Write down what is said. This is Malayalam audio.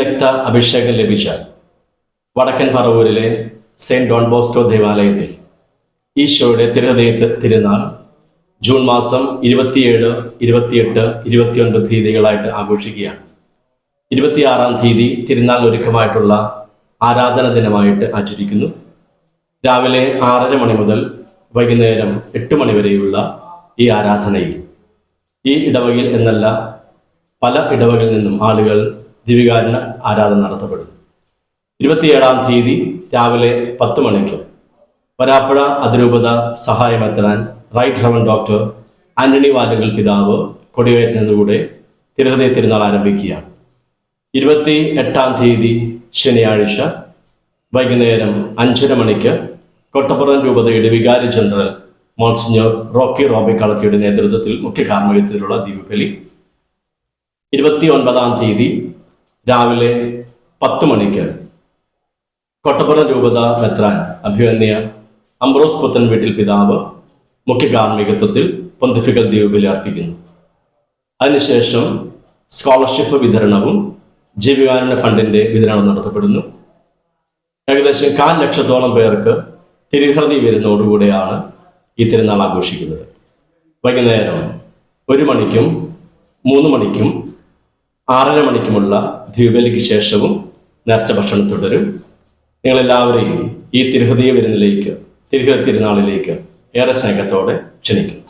രക്ത അഭിഷേകം ലഭിച്ച വടക്കൻ പറവൂരിലെ സെയിന്റ് ഡോൺ ബോസ്കോ ദേവാലയത്തിൽ ഈശോയുടെ തിരുഹൃദയ തിരുനാൾ ജൂൺ മാസം ഇരുപത്തിയേഴ് ഇരുപത്തിയെട്ട് ഇരുപത്തിയൊൻപത് തീയതികളായിട്ട് ആഘോഷിക്കുകയാണ്. ഇരുപത്തിയാറാം തീയതി തിരുനാൾ ഒരുക്കമായിട്ടുള്ള ആരാധന ദിനമായിട്ട് ആചരിക്കുന്നു. രാവിലെ ആറര മണി മുതൽ വൈകുന്നേരം എട്ട് മണി വരെയുള്ള ഈ ആരാധനയിൽ ഈ ഇടവകയിൽ എന്നല്ല പല ഇടവകളിൽ നിന്നും ആളുകൾ ദിവികാരന ആരാധന നടത്തപ്പെടും. ഇരുപത്തിയേഴാം തീയതി രാവിലെ പത്ത് മണിക്ക് വരാപ്പുഴ അതിരൂപത സഹായമെത്താൻ റൈറ്റ് റവൻ ഡോക്ടർ ആന്റണി വാലുകൾ പിതാവ് കൊടിയേറ്റുന്നതോടെ തിരുഹൃദയ തിരുനാൾ ആരംഭിക്കുകയാണ്. ഇരുപത്തി എട്ടാം തീയതി ശനിയാഴ്ച വൈകുന്നേരം അഞ്ചര മണിക്ക് കൊട്ടപ്പുറം രൂപതയുടെ വികാരി ജനറൽ മോൺസിഞ്ഞോർ റോക്കി റോബി കളത്തിയുടെ നേതൃത്വത്തിൽ മുഖ്യ കാർമ്മികത്തിലുള്ള ദീപബലി ഇരുപത്തി ഒൻപതാം തീയതി രാവിലെ പത്ത് മണിക്ക് കൊട്ടപ്പുറം രൂപത മെത്രാൻ അഭിമന്യ അംബ്രോസ് പുത്തൻ വീട്ടിൽ പിതാവ് മുഖ്യ കാർമ്മികത്വത്തിൽ പൊന്തിഫിക്കൽ ദ്വീപിൽ അർപ്പിക്കുന്നു. അതിനുശേഷം സ്കോളർഷിപ്പ് വിതരണവും ജീവികാരുണ്യ ഫണ്ടിന്റെ വിതരണം നടത്തപ്പെടുന്നു. ഏകദേശം കാൽ ലക്ഷത്തോളം പേർക്ക് തിരുഹൃതി വരുന്നതോടുകൂടെയാണ് ഈ തിരുനാൾ ആഘോഷിക്കുന്നത്. വൈകുന്നേരം ഒരു മണിക്കും മൂന്ന് മണിക്കും ആറര മണിക്കുമുള്ള ദ്വീപലിക്ക് ശേഷവും നേർച്ച ഭക്ഷണം തുടരും. നിങ്ങളെല്ലാവരെയും ഈ തിരുഹൃദയ വിരുന്നിലേക്ക് തിരുഹൃദയ തിരുനാളിലേക്ക് ഏറെ സ്നേഹത്തോടെ ക്ഷണിക്കുന്നു.